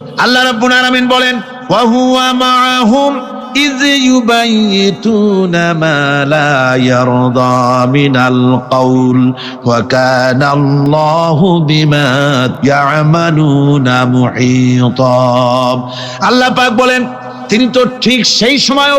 আল্লাহ রাব্বুল আলামিন বলেন ওয়া হুয়া মাআহুম إذ يبيتون ما لا يرضى من القول وكان الله بما يعملون محيطا আল্লাহ পাক বলেন তিনি তো ঠিক সেই সময়ও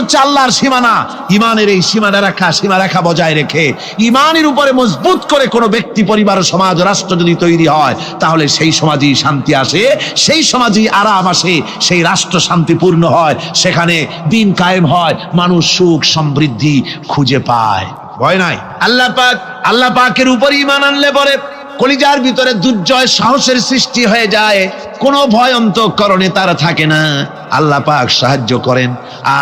হচ্ছে আল্লাহর সীমানা। ইমানের এই সীমানা রাখা, সীমা রেখা বজায় রেখে ইমানের উপরে মজবুত করে কোনো ব্যক্তি, পরিবার, সমাজ, রাষ্ট্র যদি তৈরি হয়, তাহলে সেই সমাজই শান্তি আসে, সেই সমাজই আরাম আসে, সেই রাষ্ট্র শান্তিপূর্ণ হয়, সেখানে দিন কায়েম হয়, মানুষ সুখ সমৃদ্ধি খুঁজে পায়। ভয় নাই? আল্লাহ পাক, আল্লাহ পাকের উপর ইমান আনলে পরে কলিজার ভিতরে দুর্জয় সাহসের সৃষ্টি হয়ে যায়। কোনো ভয় অন্তঃকরণে তারা থাকে না। আল্লাহ পাক সাহায্য করেন।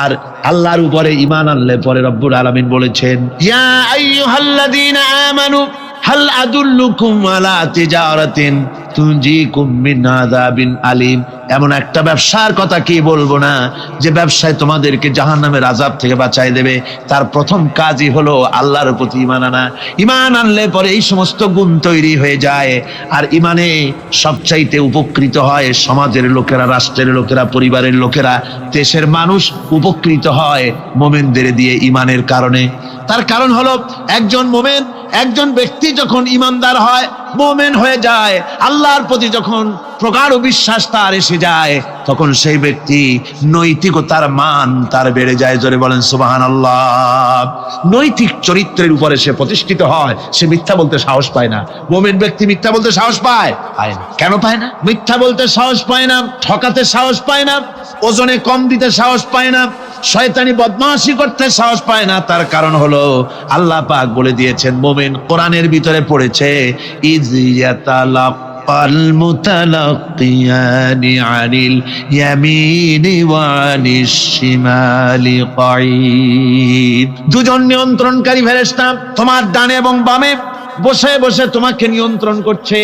আর আল্লাহর উপরে ইমান আনলে পরে রব্বুল আলমিন বলেছেন, ইয়া আইয়ুহাল্লাযীনা আমানু হাল আদুল্লুকুম আলা তিজারাতিন তুনজিকুম মিন আযাবিন আলিম। এমন একটা ব্যবসার কথা কি বলব না? যে ব্যবসায় তোমাদেরকে জাহান্নামের আযাব থেকে বাঁচাই দেবে। তার প্রথম কাজই হলো আল্লাহর প্রতি ইমান আনা। ইমান আনলে পরে এই সমস্ত গুণ তৈরি হয়ে যায়। আর ইমানে সবচাইতে উপকৃত হয় সমাজের লোকেরা, রাষ্ট্রের লোকেরা, পরিবারের লোকেরা। দেশের মানুষ উপকৃত হয় মোমেনদের দিয়ে ইমানের কারণে। তার কারণ হলো একজন মোমেন একজন ব্যক্তি যখন ইমানদার হয় মোমেন হয়ে যায়, আল্লাহর প্রতি যখন প্রগাঢ় বিশ্বাস তার এসে যায়, তখন সেই ব্যক্তি নৈতিকতার মান তার বেড়ে যায়। জোরে বলেন সুবাহান আল্লাহ নৈতিক চরিত্রের উপরে সে প্রতিষ্ঠিত হয়, সে মিথ্যা বলতে সাহস পায় না। মোমেন ব্যক্তি মিথ্যা বলতে সাহস পায়? পায় না। কেন পায় না? মিথ্যা বলতে সাহস পায় না, ঠকাতে সাহস পায় না, ওজনে কম দিতে সাহস পায় না, শয়তানি বদমাশি করতে সাহস পায় না। তার কারণ হলো, আল্লাহ পাক বলে দিয়েছেন, মোমেন কোরআনের ভিতরে পড়েছে ইজিয়াতালাক্কাল মুতালাক্কিয়ানি আনিল ইয়ামিনি ওয়া আনিশ শিমালি কাঈদ দুজন নিয়ন্ত্রণকারী ফেরেশতা তোমার ডানে এবং বামে বসে বসে তোমাকে নিয়ন্ত্রণ করছে।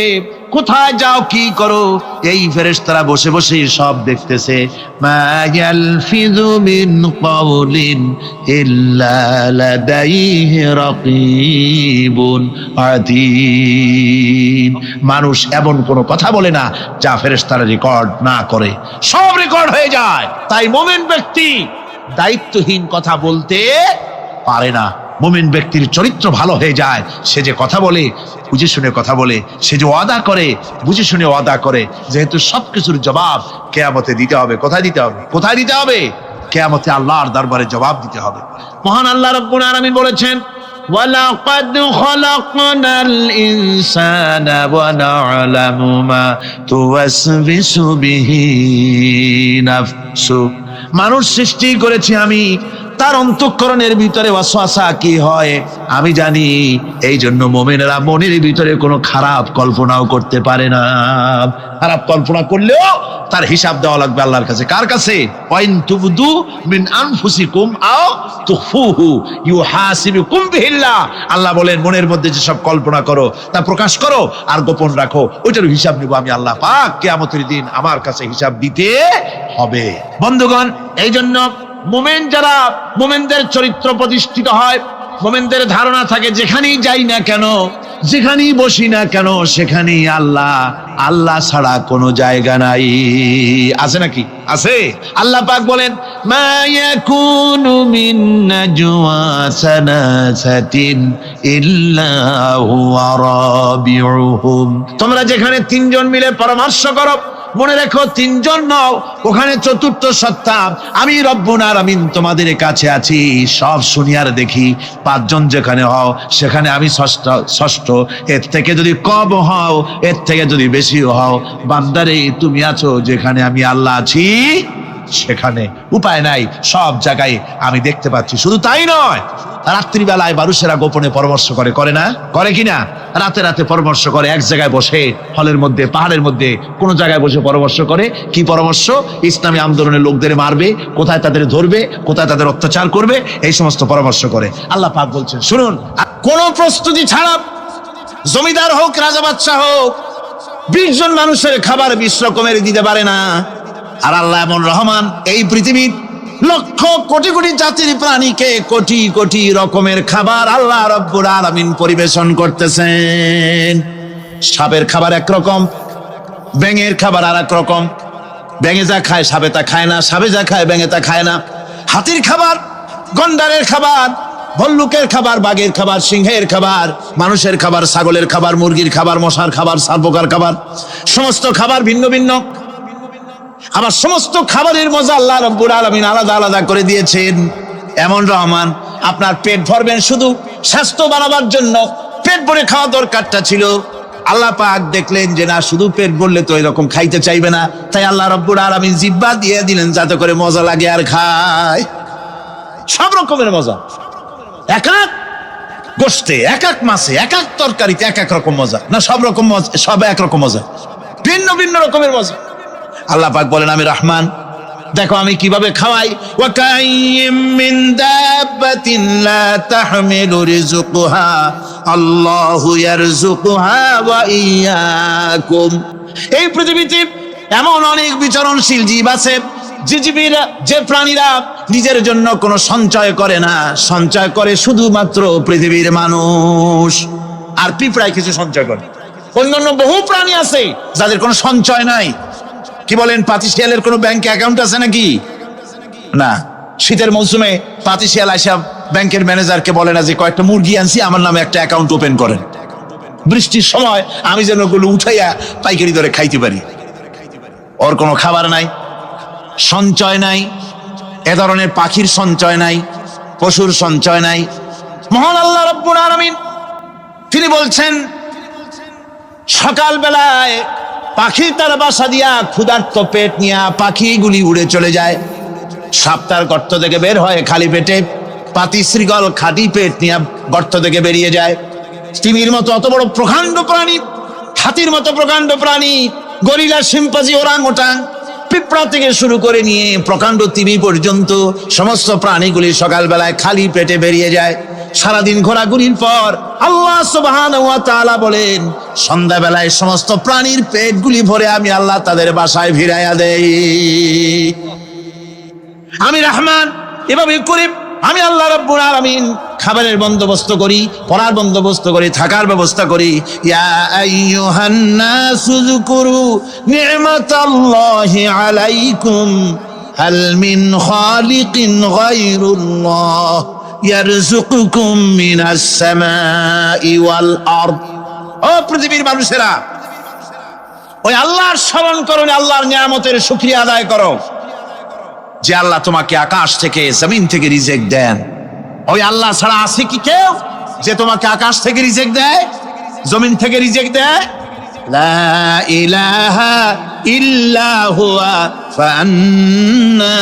কোথায় যাও, কি করো? এই ফেরেশতারা বসে বসে সব দেখতেছে। মিন মানুষ এমন কোনো কথা বলে না যা ফেরেশতারা রেকর্ড না করে। সব রেকর্ড হয়ে যায়। তাই মোমেন ব্যক্তি দায়িত্বহীন কথা বলতে পারে না। মোমেন ব্যক্তির চরিত্র ভালো হয়ে যায় সে যে কথা বলে বুঝে শুনে কথা বলে সে যে ওয়াদা করে বুঝে শুনে ওয়াদা করে যেহেতু সবকিছুর জবাব কেয়ামতে দিতে হবে কোথায় দিতে হবে কোথায় দিতে হবে কেয়ামতে আল্লাহর দরবারে জবাব দিতে হবে মহান আল্লাহ রব্বুল আলামিন বলেছেন ولقد خلقنا الإنسان ونعلم ما توسوس به نفسه মানুষ সৃষ্টি করেছি আমি তার অন্তঃকরণের ভিতরে ওয়াসওয়াসা কি হয়? আমি জানি। এই জন্য মোমেনেরা মনের ভিতরে কোনো খারাপ কল্পনাও করতে পারে না। খারাপ কল্পনা করলেও তার হিসাব দেওয়া লাগবে আল্লাহর কাছে। কার কাছে? ওয়াইন তুবদু মিন আনফুসিকুম আও তুখফুহু ইউহাসিবুকুম আল্লাহ বলেন, মনের মধ্যে যে সব কল্পনা করো, তা প্রকাশ করো আর গোপন রাখো। ওইটার হিসাব নিব আমি আল্লাহ পাক। কিয়ামতের দিন আমার কাছে হিসাব দিতে হবে। বন্ধুগণ এই জন্য মোমেন যারা মোমেনদের চরিত্র প্রতিষ্ঠিত হয়, মোমেনদের ধারণা থাকে যেখানেই যাই না কেন, যেখানেই বসি না কেন, সেখানেই আল্লাহ আল্লাহ ছাড়া কোনো জায়গা নাই। আছে নাকি? আছে? আল্লাহ পাক বলেন, মা ইয়াকুনু মিন নাজওয়া ইল্লা হুয়া রাবিউহুম। তোমরা যেখানে তিনজন মিলে পরামর্শ করো মনে রেখো, তিনজন নও, ওখানে চতুর্থ সত্তা। আমি রব্বুন আর আমিন তোমাদের কাছে আছি। সব শুনিয়ার দেখি, পাঁচজন যেখানে হও, সেখানে আমি ষষ্ঠ ষষ্ঠ। এর থেকে যদি কম হও, এর থেকে যদি বেশি হও, বান্দারে, তুমি আছো যেখানে আমি আল্লাহ আছি। সেখানে উপায় নাই, সব জায়গায় আমি দেখতে পাচ্ছি। শুধু তাই নয়, রাত্রিবেলায় মানুষেরা গোপনে পরামর্শ করে করে না? করে কিনা রাতে রাতে পরামর্শ করে, এক জায়গায় বসে, হলের মধ্যে, পাহাড়ের মধ্যে, কোন জায়গায় বসে পরামর্শ করে, কি পরামর্শ? ইসলামী আন্দোলনের লোকদের মারবে, কোথায় তাদের ধরবে, কোথায় তাদের অত্যাচার করবে, এই সমস্ত পরামর্শ করে। আল্লাহ পাক বলছেন, শুনুন, কোনো প্রস্তুতি ছাড়া, জমিদার হোক, রাজা বাচ্চা হোক, বিশ জন মানুষের খাবার বিশ রকমের দিতে পারে না। আর আল্লাহ এমন রহমান, এই পৃথিবীর লক্ষ কোটি কোটি জাতির প্রাণীকে কোটি কোটি রকমের খাবার আল্লাহ রব্বুর আলামিন পরিবেশন করতেছেন। সাপের খাবার একরকম, ব্যাঙের খাবার আর রকম। ব্যাঙে যা খায় সাপে তা খায় না, সাপে যা খায় ব্যাঙে তা খায় না। হাতির খাবার, গন্ডারের খাবার, ভল্লুকের খাবার, বাঘের খাবার, সিংহের খাবার, মানুষের খাবার, ছাগলের খাবার, মুরগির খাবার, মশার খাবার সার্বকার খাবার, সমস্ত খাবার ভিন্ন ভিন্ন। আবার সমস্ত খাবারের মজা আল্লাহ রব্বুর আলমিন আলাদা আলাদা করে দিয়েছেন। এমন রহমান, আপনার পেট ভরবেন শুধু স্বাস্থ্য বানাবার জন্য, পেট ভরে খাওয়া দরকারটা ছিল। আল্লাহ পাক দেখলেন যে না, শুধু পেট ভরলে তো এরকম খাইতে চাইবে না। তাই আল্লাহ রব্বুর আলমিন জিব্বা দিয়ে দিলেন যাতে করে মজা লাগে আর খায়। সব রকমের মজা। এক এক গোষ্ঠে এক এক মাসে এক এক তরকারিতে এক এক রকম মজা। না, সব রকম মজা সব এক রকম মজা। ভিন্ন ভিন্ন রকমের মজা। আল্লাহ পাক বলেন, আমি রহমান। দেখো, আমি কীভাবে খাওয়াই? এই পৃথিবীতে এমন অনেক বিচরণশীল জীব আছে যে জীবীরা, যে প্রাণীরা নিজের জন্য কোনো সঞ্চয় করে না। সঞ্চয় করে শুধুমাত্র পৃথিবীর মানুষ। আর পিঁপড়ায় কিছু সঞ্চয় করে। অন্যান্য বহু প্রাণী আছে যাদের কোনো সঞ্চয় নাই। কি বলেন, পাতিশিয়ালের কোনো ব্যাংকে অ্যাকাউন্ট আছে নাকি? না। শীতের মৌসুমে পাতিশিয়াল আইসা ব্যাংকের ম্যানেজারকে বলে না যে, কয়েকটা মুরগি আনছি, আমার নামে একটা অ্যাকাউন্ট ওপেন করেন। বৃষ্টির সময় আমি যেন ওগুলো উঠাইয়া পাইকারি দরে খাইতে পারি। ওর কোনো খাবার নাই, সঞ্চয় নাই, এ ধরনের পাখির সঞ্চয় নাই, পশুর সঞ্চয় নাই। মহান আল্লাহ রব্বুল আলামিন, তিনি বলছেন সকাল বেলায় পাখি তার বাসা দিয়া ক্ষুধার্ত পেট নিয়া পাখিগুলি উড়ে চলে যায়। সাপ তার গর্ত থেকে বের হয় খালি পেটে পাতি শ্রীগল খাটি পেট নিয়ে গর্ত থেকে বেরিয়ে যায়। তিমির মতো অত বড় প্রকাণ্ড প্রাণী, হাতির মতো প্রকাণ্ড প্রাণী, গরিলা সিম্পাজি ওরাং ওটাং পিঁপড়া থেকে শুরু করে নিয়ে প্রকাণ্ড তিমি পর্যন্ত সমস্ত প্রাণীগুলি সকালবেলায় খালি পেটে বেরিয়ে যায়। সারাদিন ঘোরাঘুরির পর আল্লাহ তাআলা বলেন, সন্ধ্যাবেলায় সমস্ত প্রাণীর পেটগুলি ভরে আমি আল্লাহ তাদের বাসায় ফিরাইয়া দেই। আমি রহমান, এভাবে করে আমি আল্লাহ রাব্বুল আলামিন খাবারের বন্দোবস্ত করি, পড়ার বন্দোবস্ত করি, থাকার ব্যবস্থা করি। ইয়া আলাইকুম, হাল মিন খালিকিন গায়রুল্লাহ। ইয়ারযুকুকুম মিনাস সামাই ওয়াল আরদ। ও পৃথিবীর মানুষেরা, ওই আল্লাহর স্মরণ করো আল্লাহর নিয়ামতের শুকরিয়া আদায় করো। যে আল্লাহ তোমাকে আকাশ থেকে, জমিন থেকে রিজেক্ট দেন। ওই আল্লাহ ছাড়া আছে কি কেউ যে তোমাকে আকাশ থেকে রিজেক্ট দেয়, জমিন থেকে রিজেক্ট দেয়? লা ইলাহা ইল্লা হুয়া ফান্না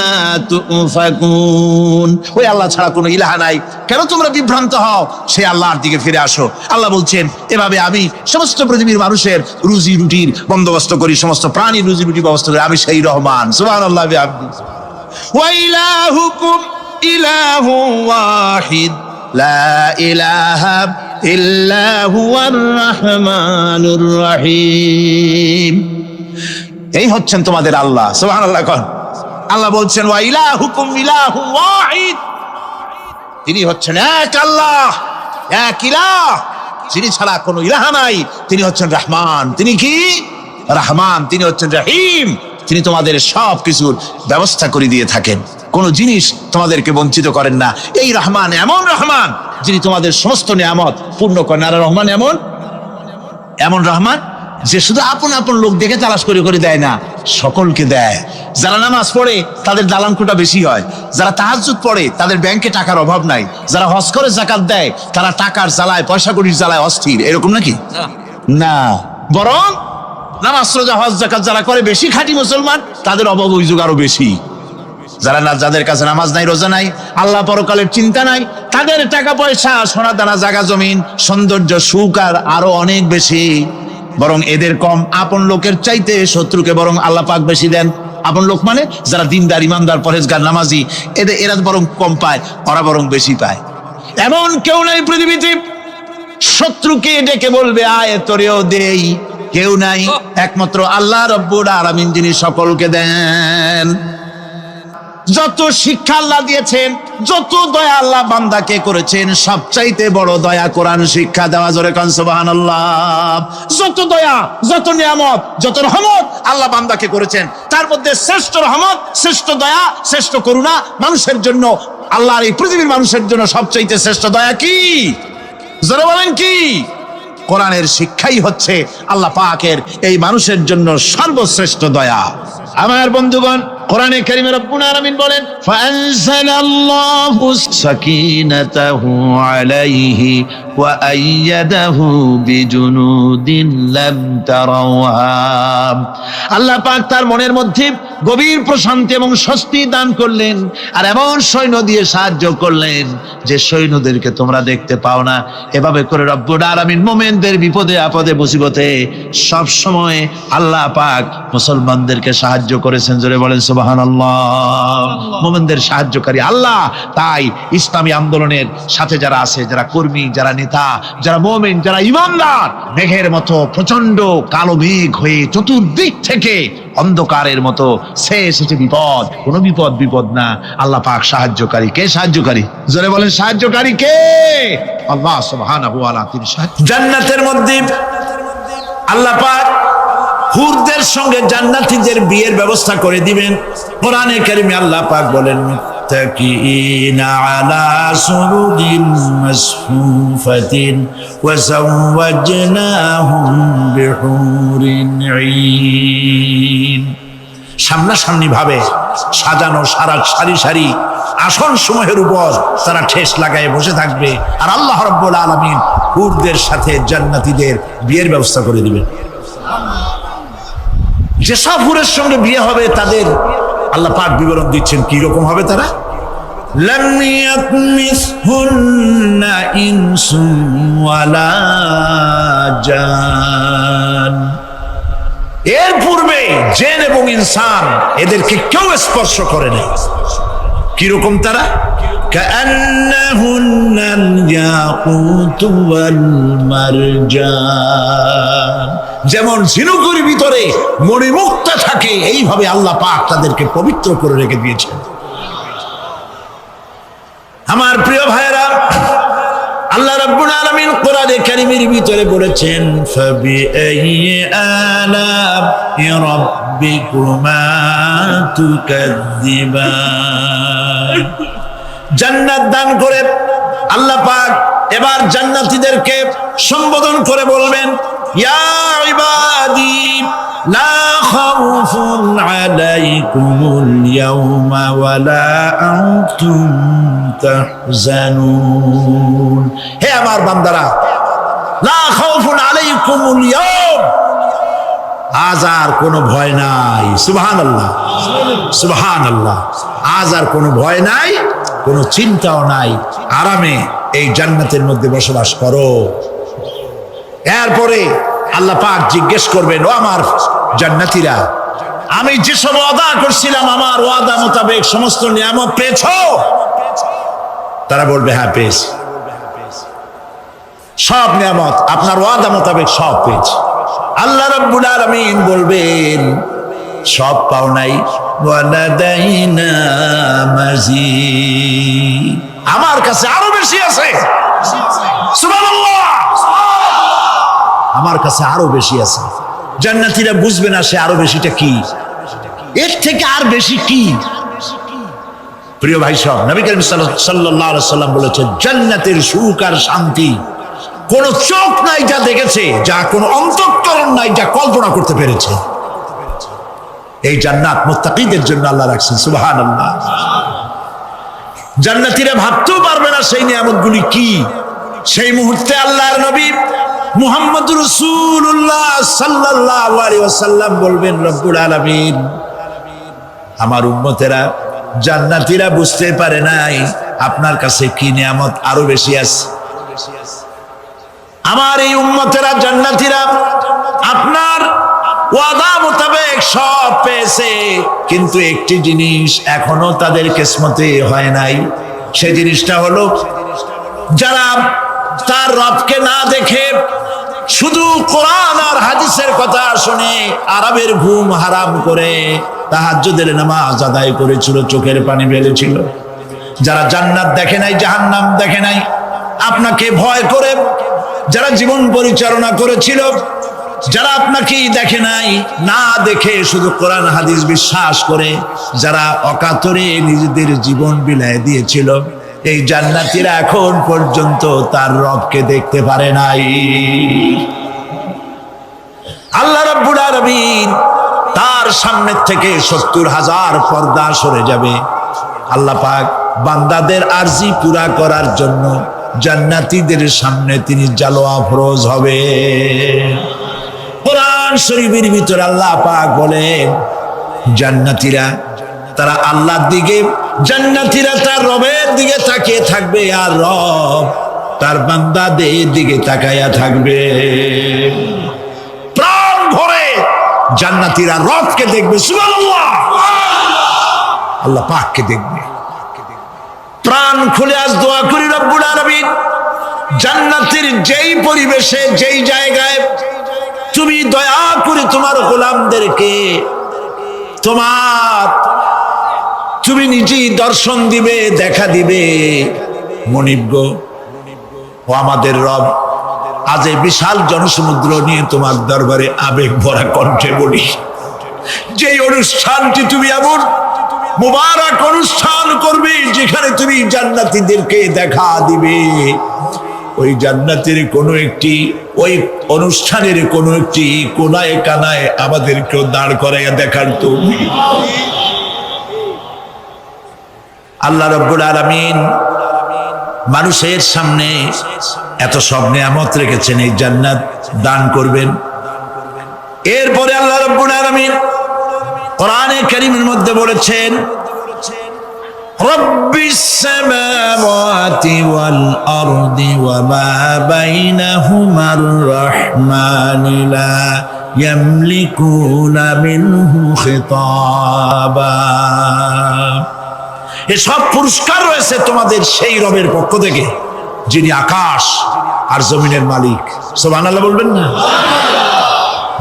তুফাকুন। ওই আল্লাহ ছাড়া কোনো ইলাহা নাই। কেন তোমরা বিভ্রান্ত হও? সে আল্লাহর দিকে ফিরে আসো। আল্লাহ বলছেন, এভাবে আমি সমস্ত পৃথিবীর মানুষের রুজি রুটির বন্দোবস্ত করি, সমস্ত প্রাণীর রুজি রুটির ব্যবস্থা করি। আমি সেই রহমান। সুবহানাল্লাহ আল্লাহ ওয়া ইলাহুকুম ইলাহু ওয়াহিদ। لا إله إلا هو الرحمن الرحيم এই হচ্ছেন তোমাদের আল্লাহ সুবহানাল্লাহ কন আল্লাহ বলছেন ওয়া ইলাহুকুম ইলাহু ওয়াহিদ তিনি হচ্ছেন এক আল্লাহ এক ইলাহ যিনি ছাড়া কোনো ইলাহা নাই তিনি হচ্ছেন রহমান তিনি কি রহমান তিনি হচ্ছেন রহিম তিনি তোমাদের সব কিছুর ব্যবস্থা করে দিয়ে থাকেন। কোন জিনিস তোমাদেরকে বঞ্চিত করেন না। এই রহমান এমন রহমান যিনি তোমাদের সমস্ত নিয়ামত পূর্ণ করেন। আর রহমান এমন? এমন রহমান যে শুধু আপন আপন লোক দেখে তালাশ করে করে দেয় না সকলকে দেয়। যারা নামাজ পড়ে তাদের দালানকোটা বেশি হয়। যারা তাহাজুদ পড়ে তাদের ব্যাংকে টাকার অভাব নাই। যারা হজ করে জাকাত দেয় তারা টাকার জ্বালায় পয়সা কড়ির জ্বালায় অস্থির। এরকম নাকি? না। বরং নামাজ রোজা হজ জাকাত যারা করে, বেশি খাঁটি মুসলমান, তাদের অভাব অভিযোগ আরও বেশি। যারা না যাদের কাছে নামাজ নাই, রোজা নাই, আল্লাহ পরকালের চিন্তা নাই, তাদের টাকা পয়সা, সোনা দানা জায়গা জমিন, সৌন্দর্য, সুখ আর আরও অনেক বেশি। বরং এদের কম, আপন লোকের চাইতে শত্রুকে বরং আল্লাহ পাক বেশি দেন। আপন লোক মানে যারা দিনদার, ইমানদার পরেজগার নামাজি, এদের, এরা বরং কম পায়, ওরা বরং বেশি পায়। এমন কেউ নাই পৃথিবীতে, শত্রুকে ডেকে বলবে, আয়, তোরেও দেই। কেউ নাই একমাত্র আল্লাহ রব্বুর আলামিন যিনি সকলকে দেন। যত শিক্ষা আল্লাহ দিয়েছেন যত দয়া আল্লাহ বান্দাকে করেছেন সবচাইতে বড় দয়া কোরআন শিক্ষা দেওয়া জোরে কান সুবহানাল্লাহ। যত দয়া যত নিয়ামত যত রহমত আল্লাহ বান্দাকে করেছেন তার মধ্যে শ্রেষ্ঠ রহমত শ্রেষ্ঠ দয়া শ্রেষ্ঠ করুণা মানুষের জন্য আল্লাহর এই পৃথিবীর মানুষের জন্য সবচাইতে শ্রেষ্ঠ দয়া কি? জোরে বলেন কি? কোরআনের শিক্ষাই হচ্ছে আল্লাহ পাকের এই মানুষের জন্য সর্বশ্রেষ্ঠ দয়া। আমার বন্ধুগণ, কোরআনে কারিমে রব্বুল আলামিন বলেন, ফাআনজালাল্লাহু সাকিনাতাহু আলাইহি ওয়া আইয়াদাহু বিজুনুদিন লাম তারাওহা। আল্লাহ পাক তার মনের মধ্যে গভীর প্রশান্তি এবং স্বস্তি দান করলেন আর এমন সৈন্য দিয়ে সাহায্য করলেন যে সৈন্যদেরকে তোমরা দেখতে পাও না। এভাবে করে রব্বুল আলামিন মোমেনদের বিপদে আপদে মুসিবতে সব সময় আল্লাহ পাক মুসলমানদেরকে সাহায্য করেছেন। জোরে বলেন সুবহানাল্লাহ। মোমেনদের সাহায্যকারী আল্লাহ। তাই ইসলামী আন্দোলনের সাথে যারা আছে যারা কর্মী যারা নেতা যারা মোমেন যারা ইমানদার মেঘের মতো প্রচণ্ড কালো মেঘ হয়ে চতুর্দিক থেকে অন্ধকারের মতো সে এসেছে বিপদ কোনো বিপদ বিপদ না আল্লাহ পাক সাহায্যকারী কে সাহায্যকারী জোরে বলেন সাহায্যকারী কে আল্লাহ সুবহানাহু ওয়া তাআলা তিনি সাহায্য জান্নাতের মধ্যে আল্লাহ পাক হুরদের সঙ্গে জান্নাতীদের বিয়ের ব্যবস্থা করে দিবেন কোরআনে কারিমে আল্লাহ পাক বলেন متكئين على سرر مصفوفة وزوجناهم بحور عين সামনাসামনি ভাবে সাজানো সারা সারি সারি আসন সমূহের উপর তারা ঠেস লাগায় বসে থাকবে আর আল্লাহ রব্বুল আলমিন হুরদের সাথে জান্নাতীদের বিয়ের ব্যবস্থা করে দিবেন যেসব হুরের সঙ্গে বিয়ে হবে তাদের আল্লাহ পাক বিবরণ দিচ্ছেন কি রকম হবে তারা لم يطمثهن إنس ولا جان এর পূর্বে জেন এবং ইনসান এদেরকে কেউ স্পর্শ করে নাই। কীরকম তারা? যেমন ঝিনুকের ভিতরে মণিমুক্তা থাকে, এইভাবে আল্লাহ পাক তাদেরকে পবিত্র করে রেখে দিয়েছেন। আমার প্রিয় ভাইয়েরা আল্লাহ রাব্বুল আলামিন কোরআনে কারীমের ভিতরে বলেছেন ফাবি আইয়ি আলা'i রাব্বিকুমা তুকাযযিবান। জান্নাত দান করে আল্লাহ পাক এবার জান্নাতীদেরকে সম্বোধন করে বলবেন ইয়া ইবাদি, লা খাউফুন আলাইকুমুল ইয়াওমা ওয়ালা আনতুম তাহজানুন। হে আমার বান্দারা, লা খাউফুন আলাইকুমুল ইয়াওম আজ আর কোনো ভয় নাই। সুবহান আল্লাহ সুবহান আল্লাহ কোনো ভয় নাই, কোনো চিন্তাও নাই। আরামে এই জান্নাতের মধ্যে বসবাস করো। এরপরে আল্লাহ পাক জিজ্ঞেস করবেন, ও আমার জান্নাতীরা, আমি যেসব ওয়াদা করছিলাম, আমার ওয়াদা মোতাবেক সমস্ত নিয়ামত পেয়েছ? তারা বলবে হ্যাঁ পেয়েছি। সব নিয়ামত, আপনার ওয়াদা মোতাবেক সব পেয়েছি। আল্লাহ রব্বুল আলামিন বলবেন, সব পাও নাই। আমার কাছে আরও বেশি আছে। সুবহানাল্লাহ। আমার কাছে আরও বেশি আছে। জান্নাতীরা বুঝবে না সে আরও বেশিটা কি। এর থেকে আর বেশি কি। প্রিয় ভাই সব, নবী করিম সাল্লাম বলেছেন, জান্নাতের সুখ আর শান্তি কোন চোখ নাই যা দেখেছে, যা কোন অন্তঃকরণ নাই যা কল্পনা করতে পেরেছে। এই জান্নাত মুত্তাকিদের জন্য আল্লাহ রাখছেন, সুবহানাল্লাহ। জান্নাতীরা ভাবতেও পারবে না সেই নিয়ামতগুলি কি। সেই মুহূর্তে আল্লাহর নবী মুহাম্মদ রসুল্লাহ ওয়াসাল্লাম বলবেন, রব্বুল আলামিন, আমার উম্মতেরা জান্নাতীরা বুঝতে পারে নাই আপনার কাছে কি নিয়ামত আরও বেশি আছে। আমার এই উম্মতেরা জান্নাতীরা আপনার ওয়াদা মোতাবেক সব পেয়েছে, কিন্তু একটি জিনিস এখনও তাদের কিসমতে হয় নাই। সে জিনিসটা হলো, যারা তার রবকে না দেখে শুধু কোরআন আর হাদিসের কথা শুনে আরবের ঘুম হারাম করে তাহাজ্জুদের নামাজ আদায় করেছিল, চোখের পানি ফেলেছিল। যারা জান্নাত দেখে নাই, জাহান্নাম দেখে নাই, আপনাকে ভয় করে যারা জীবন পরিচালনা করেছিল, যারা আপনাকে দেখে নাই, না দেখে শুধু কোরআন, হাদিস বিশ্বাস করে যারা অকাতরে নিজেদের জীবন বিলায় দিয়েছিল। এই জান্নাতিরা এখন পর্যন্ত তার রবকে দেখতে পারে নাই। আল্লাহ রাব্বুল আলামিন তার সামনে থেকে সত্তর হাজার পর্দা সরে যাবে। আল্লাহ পাক বান্দাদের আর্জি পুরা করার জন্য জান্নাতীদের সামনে তিনি জালোয়া ফরোজ হবে। কোরআন শরীফের ভিতর আল্লাহ পাক বলেন, জান্নাতীরা তারা আল্লাহর দিকে, জান্নাতীরা তার রবের দিকে তাকিয়ে থাকবে, আর রব তার বান্দাদের দিকে তাকাইয়া থাকবে। প্রাণ ভরে জান্নাতীরা রবকে দেখবে আল্লাহ পাককে দেখবে। প্রাণ খুলে আজ দোয়া করি রব্বুল আলামিন। জান্নাতের যেই পরিবেশে, যেই জায়গায় তুমি দয়া করে তোমার গোলামদেরকে, তোমার তুমি নিজেই দর্শন দিবে, দেখা দিবে। মনিব্য ও আমাদের রব, আজ এই বিশাল জনসমুদ্র নিয়ে তোমার দরবারে আবেগ ভরা কণ্ঠে বলি। যে অনুষ্ঠানটি তুমি এমন মুবারক অনুষ্ঠান করবে, যেখানে তুমি জান্নাতীদেরকে দেখা দিবে। ওই জান্নাতের কোনো একটি, ওই অনুষ্ঠানের কোনো একটি কোনায় কানায় আমাদেরকেও দাঁড় করাইয়া দেখার তুমি আল্লাহ রব্বুল আলামিন মানুষের সামনে এত সব নিয়ামত রেখেছেন এই জান্নাত দান করবেন এরপরে আল্লাহ রব্বুল আলামিন কোরআনে কারীমের মধ্যে বলেছেন رب السماوات والأرض وما بينهما الرحمن لا يملكون منه خطابا এসব পুরস্কার রয়েছে তোমাদের সেই রবের পক্ষ থেকে, যিনি আকাশ আর জমিনের মালিক। সোবানাল্লাহ বলবেন না?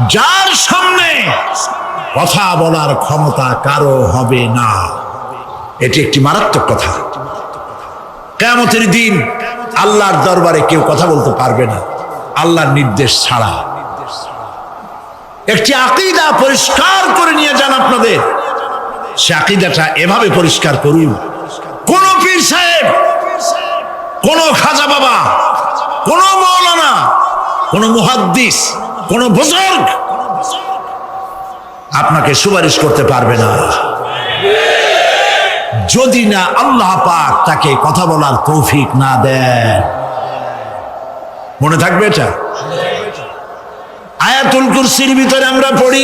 যার সামনে কথা বলার ক্ষমতা কারও হবে না। এটি একটি মারাত্মক কথা। কেমতের দিন আল্লাহর দরবারে কেউ কথা বলতে পারবে না, আল্লাহর নির্দেশ ছাড়া। একটি আকিদা পরিষ্কার করে নিয়ে যান আপনাদের। সে আকিদাটা এভাবে পরিষ্কার করুন। কোন পীর সাহেব, কোন খাজা বাবা, কোন মৌলানা, কোন মুহাদ্দিস, কোন বুজুর্গ আপনাকে সুপারিশ করতে পারবে না। যদি না আল্লাহ পাক তাকে কথা বলার তৌফিক না দেন। মনে থাকবে এটা? আয়াতুল কুরসির ভিতরে আমরা পড়ি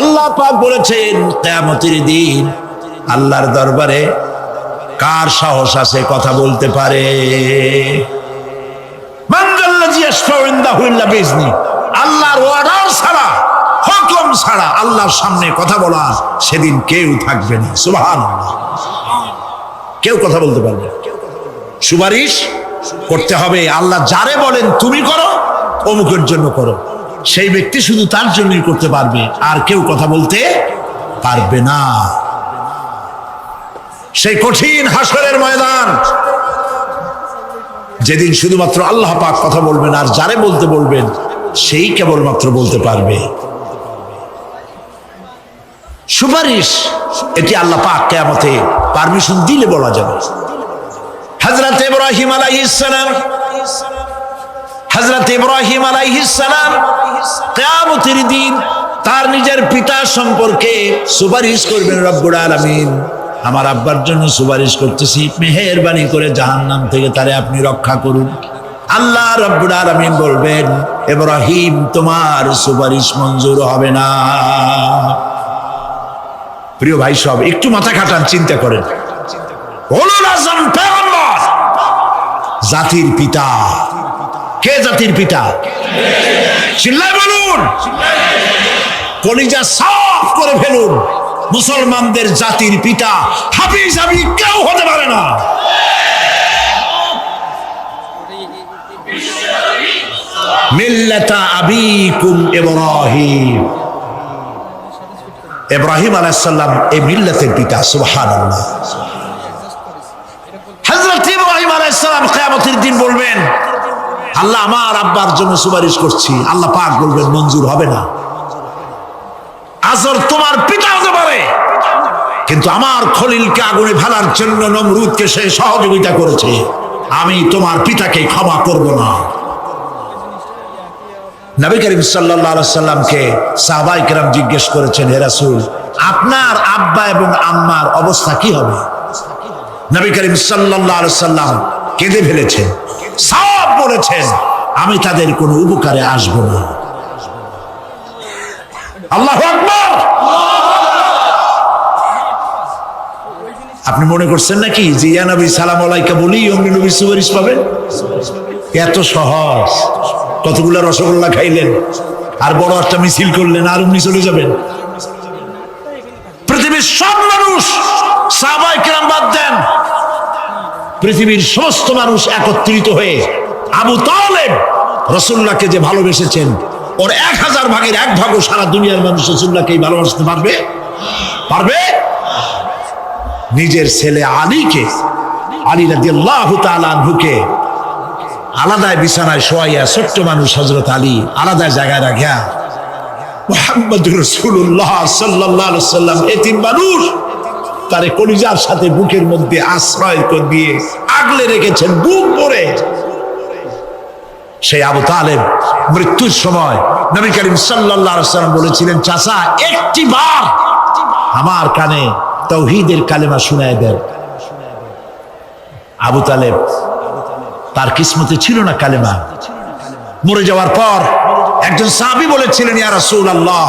আল্লাহ পাক বলেছেন, কেয়ামতির দিন আল্লাহর দরবারে কার সাহস আছে কথা বলতে পারে? আল্লাহর অর্ডার ছাড়া, হকম ছাড়া আল্লাহর সামনে কথা বলার সেদিন কেউ থাকবে না। সুবাহ কেউ কথা বলতে পারবে সুপারিশ করতে হবে। আল্লাহ যারে বলেন, তুমি করো, অমুকের জন্য করো। সেই ব্যক্তি শুধু তার জন্যই করতে পারবে, আর কেউ কথা বলতে পারবে না। সেই কঠিন হাসরের ময়দান, যেদিন শুধুমাত্র আল্লাহ পাক কথা বলবেন, আর যারে বলতে বলবেন, সেই কেবলমাত্র বলতে পারবে। সুপারিশ, এটি আল্লাহ পাক কেয়ামতে পারমিশন দিলে বলা যাবে। হজরত ইব্রাহিম আলাইহিসসালাম হজরত ইব্রাহিম আলাইহিসসালাম কিয়ামতের দিন তার নিজের পিতা সম্পর্কে সুপারিশ করবেন, রব্বুল আলামিন, আমার আব্বার জন্য সুপারিশ করতেছি। মেহেরবানি করে জাহান্নাম থেকে তারে আপনি রক্ষা করুন। আল্লাহ রব্বুল আলামিন বলবেন, ইব্রাহিম, তোমার সুপারিশ মঞ্জুর হবে না। প্রিয় ভাই সব, একটু মাথা খাটান, চিন্তা করেন। আজম পেগম্বর জাতির পিতা। কে জাতির পিতা? চিল্লায় বলুন। কলিজা সাফ করে ফেলুন। মুসলমানদের জাতির পিতা হাফিজ আমি কেউ হতে পারে না। মিল্লাতা আবিকুম ইব্রাহিম। ইব্রাহিম আলাইসাল্লাম এই মিল্লাতের পিতা, সুবহানাল্লাহ। হযরত ইব্রাহিম আলাইসাল্লাম কিয়ামতের দিন বলবেন, আল্লাহ আমার আব্বার জন্য সুপারিশ করছি। আল্লাহ পাক বলবেন, মঞ্জুর হবে না। আজর তোমার পিতা হতে পারে, কিন্তু আমার খলিলকে আগুনে ফেলার জন্য নমরুদকে সে সহযোগিতা করেছে। আমি তোমার পিতাকে ক্ষমা করব না। নবী করিম সাল্লাহ সাল্লামকে সাহবাই কেরাম জিজ্ঞেস করেছেন, হে রাসূল, আপনার আব্বা এবং আম্মার অবস্থা কি হবে? নবী করিম সাল্লাহ সাল্লাম কেঁদে ফেলেছেন, সব বলেছেন, আমি তাদের কোনো উপকারে আসব না। আল্লাহ আপনি মনে করছেন নাকি যে, ইয়া নবী, সালাম আলাইকা বলি, অমনি নবী সুপারিশ পাবেন? এত সহজ। কতগুলো রসগোল্লা খাইলেন, আর বড় একটা মিছিল করলেন, আর অমনি চলে যাবেন। পৃথিবীর সব মানুষ সাহাবাই কেরাম বাদ দেন পৃথিবীর সমস্ত মানুষ একত্রিত হয়ে আবু তালেব রসুল্লাহকে যে ভালোবেসেছেন, ওর এক হাজার ভাগের এক ভাগও সারা দুনিয়ার মানুষ রসুল্লাহকে ভালোবাসতে পারবে? পারবে? নিজের ছেলে আলীকে, আলী রাদিয়াল্লাহু তাআলা আনহুকে আলাদায় বিছানায় শোয়াইয়া ছোট্ট মানুষ হজরত আলী আলাদা জায়গায় রাখিয়া মোহাম্মদ রসুল্লাহ সাল্লাহ সাল্লাম এতিম মানুষ। তারে কলিজার সাথে বুকের মধ্যে আশ্রয় করে দিয়ে আগলে রেখেছেন, বুক পরে সেই আবু তালেব মৃত্যুর সময় নবী করিম সাল্লাম বলেছিলেন, চাচা, একটি বার আমার কানে তৌহিদের কালেমা শুনায় দেন। আবু তালেব তার কিসমতে ছিল না কালেমা। মরে যাওয়ার পর একজন সাহাবি বলেছিলেন, ইয়া রাসূল আল্লাহ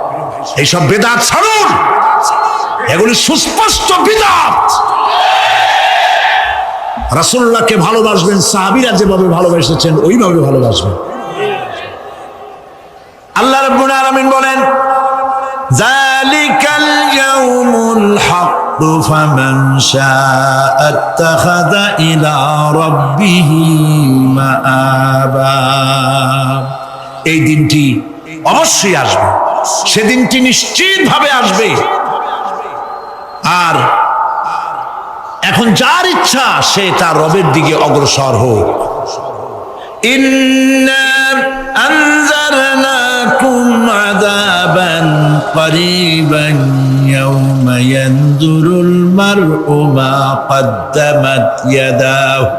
এইসব বেদাত ছাড়ুন। এগুলি সুস্পষ্ট বিদাত। রাসুল্লাহকে ভালোবাসবেন, সাহাবিরা যেভাবে ভালোবাসেছেন, ওইভাবে ভালোবাসবেন। আল্লাহ রব্বুল আলামিন বলেন জালিকাল ইয়াউমুল হক ফামান শাআ আত্তাখাযা ইলা রাব্বিহি মাআবা। এই দিনটি অবশ্যই আসবে। সেদিনটি নিশ্চিত ভাবে আসবে আর এখন যার ইচ্ছা সে তার রবের দিকে অগ্রসর হোক إنا أنذرناكم عذابا قريبا يوم ينظر المرء ما قدمت يداه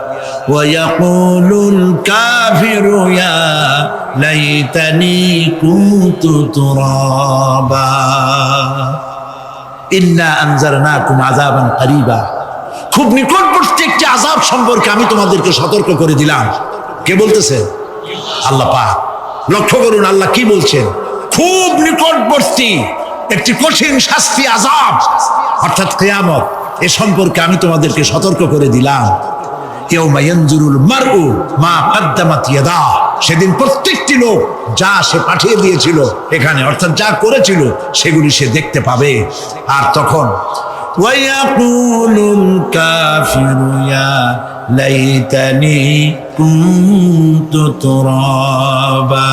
ويقول الكافر يا ليتني كنت ترابا إنا أنذرناكم عذابا قريبا খুব নিকটবর্তী একটি আজাব সম্পর্কে আমি তোমাদেরকে সতর্ক করে দিলাম কে বলতেছে আল্লাহ পাক লক্ষ্য করুন আল্লাহ কি বলছেন খুব নিকটবর্তী একটি কঠিন শাস্তি আজাব অর্থাৎ কেয়ামত এ সম্পর্কে আমি তোমাদেরকে সতর্ক করে দিলাম সেদিন প্রত্যেকটি লোক যা সে পাঠিয়ে দিয়েছিল এখানে, অর্থাৎ যা করেছিল, সেগুলি সে দেখতে পাবে। আর তখন লাইতানি কুন্তু তুরাবা।